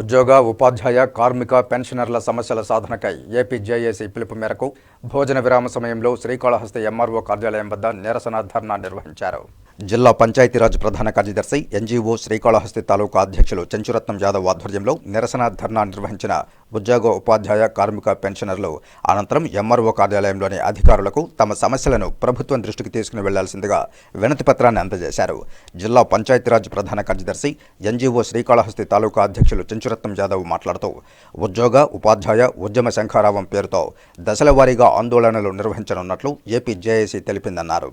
ఉద్యోగ ఉపాధ్యాయ కార్మిక పెన్షనర్ల సమస్యల సాధనకై ఏపీ జేఏసీ పిలుపు మేరకు భోజన విరామ సమయంలో శ్రీకాళహస్తి ఎంఆర్ఓ కార్యాలయం వద్ద నిరసన ధర్నా నిర్వహించారు. జిల్లా పంచాయతీరాజ్ ప్రధాన కార్యదర్శి ఎన్జీఓ శ్రీకాళహస్తి తాలూకా అధ్యక్షులు చెంచురత్నం యాదవ్ ఆధ్వర్యంలో నిరసన ధర్నా నిర్వహించిన ఉద్యోగ ఉపాధ్యాయ కార్మిక పెన్షనర్లు అనంతరం ఎంఆర్ఓ కార్యాలయంలోని అధికారులకు తమ సమస్యలను ప్రభుత్వం దృష్టికి తీసుకుని వెళ్ళాల్సిందిగా వినతి పత్రాన్ని అందజేశారు. జిల్లా పంచాయతీరాజ్ ప్రధాన కార్యదర్శి ఎన్జీఓ శ్రీకాళహస్తి తాలూకా అధ్యక్షులు చెంచురత్నం యాదవ్ మాట్లాడుతూ ఉద్యోగ ఉపాధ్యాయ ఉద్యమ శంఖారావం పేరుతో దశల వారీగా ఆందోళనలు నిర్వహించనున్నట్లు ఏపీ జేఏసీ తెలిపిందన్నారు.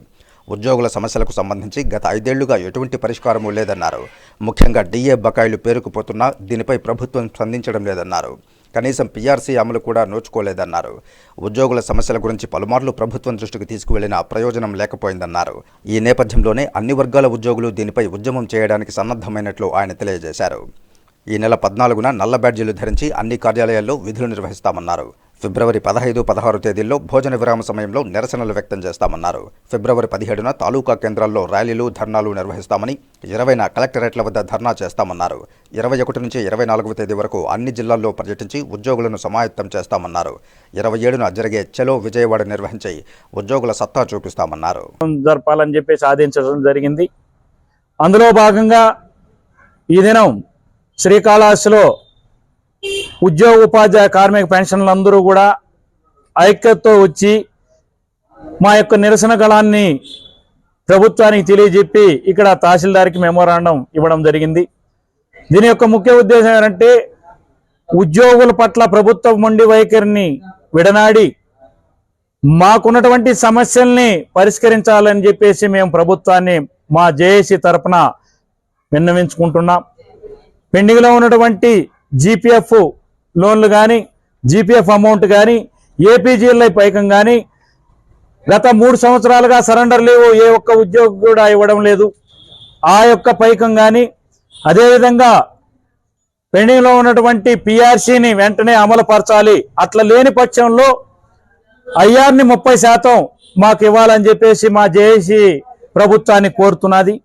ఉద్యోగుల సమస్యలకు సంబంధించి గత ఐదేళ్ళుగా ఎటువంటి పరిష్కారమూ లేదన్నారు. ముఖ్యంగా డీఏ బకాయిలు పేరుకుపోతున్నా దీనిపై ప్రభుత్వం స్పందించడం లేదన్నారు. కనీసం పీఆర్సీ అమలు కూడా నోచుకోలేదన్నారు. ఉద్యోగుల సమస్యల గురించి పలుమార్లు ప్రభుత్వం దృష్టికి తీసుకువెళ్ళిన ప్రయోజనం లేకపోయిందన్నారు. ఈ నేపథ్యంలోనే అన్ని వర్గాల ఉద్యోగులు దీనిపై ఉద్యమం చేయడానికి సన్నద్ధమైనట్లు ఆయన తెలియజేశారు. ఈ నెల పద్నాలుగున నల్ల బ్యాడ్జీలు ధరించి అన్ని కార్యాలయాల్లో విధులు నిర్వహిస్తామన్నారు. ఫిబ్రవరి పదహైదు పదహారు తేదీల్లో భోజన విరామ సమయంలో నిరసనలు వ్యక్తం చేస్తామన్నారు. ఫిబ్రవరి పదిహేడున తాలూకా కేంద్రాల్లో ర్యాలీలు ధర్నాలు నిర్వహిస్తామని ఇరవైన కలెక్టరేట్ల వద్ద ధర్నా చేస్తామన్నారు. ఇరవై ఒకటి నుంచి ఇరవై నాలుగవ తేదీ వరకు అన్ని జిల్లాల్లో పర్యటించి ఉద్యోగులను సమాయత్తం చేస్తామన్నారు. ఇరవై ఏడున జరిగే చెలో విజయవాడ నిర్వహించి ఉద్యోగుల సత్తా చూపిస్తామన్నారు. జరపాలని చెప్పేసి ఆదేశించడం జరిగింది. అందులో భాగంగా ఈ దినం శ్రీకాళహస్తిలో ఉద్యోగ ఉపాధ్యాయ కార్మిక పెన్షన్లు అందరూ కూడా ఐక్యతతో వచ్చి మా యొక్క నిరసన గళాన్ని ప్రభుత్వానికి తెలియజెప్పి ఇక్కడ తహసీల్దార్కి మెమోరాండం ఇవ్వడం జరిగింది. దీని యొక్క ముఖ్య ఉద్దేశం ఏంటంటే ఉద్యోగుల పట్ల ప్రభుత్వం మొండి వైఖరిని విడనాడి మాకున్నటువంటి సమస్యల్ని పరిష్కరించాలని చెప్పేసి మేము ప్రభుత్వాన్ని మా జేఏసీ తరఫున విన్నవించుకుంటున్నాం. పెండింగ్లో ఉన్నటువంటి జీపీఎఫ్ లోన్లు కానీ జీపీఎఫ్ అమౌంట్ కానీ ఏపీజీఎల్ఐ పైకం కానీ గత మూడు సంవత్సరాలుగా సరెండర్ లేవు ఏ ఒక్క ఉద్యోగి కూడా ఇవ్వడం లేదు. ఆ యొక్క పైకం కానీ అదేవిధంగా పెండింగ్లో ఉన్నటువంటి పిఆర్సీని వెంటనే అమలు పరచాలి. అట్లా లేని పక్షంలో ఐఆర్ని ముప్పై శాతం మాకు ఇవ్వాలని చెప్పేసి మా జేఏసీ ప్రభుత్వాన్ని కోరుతున్నది.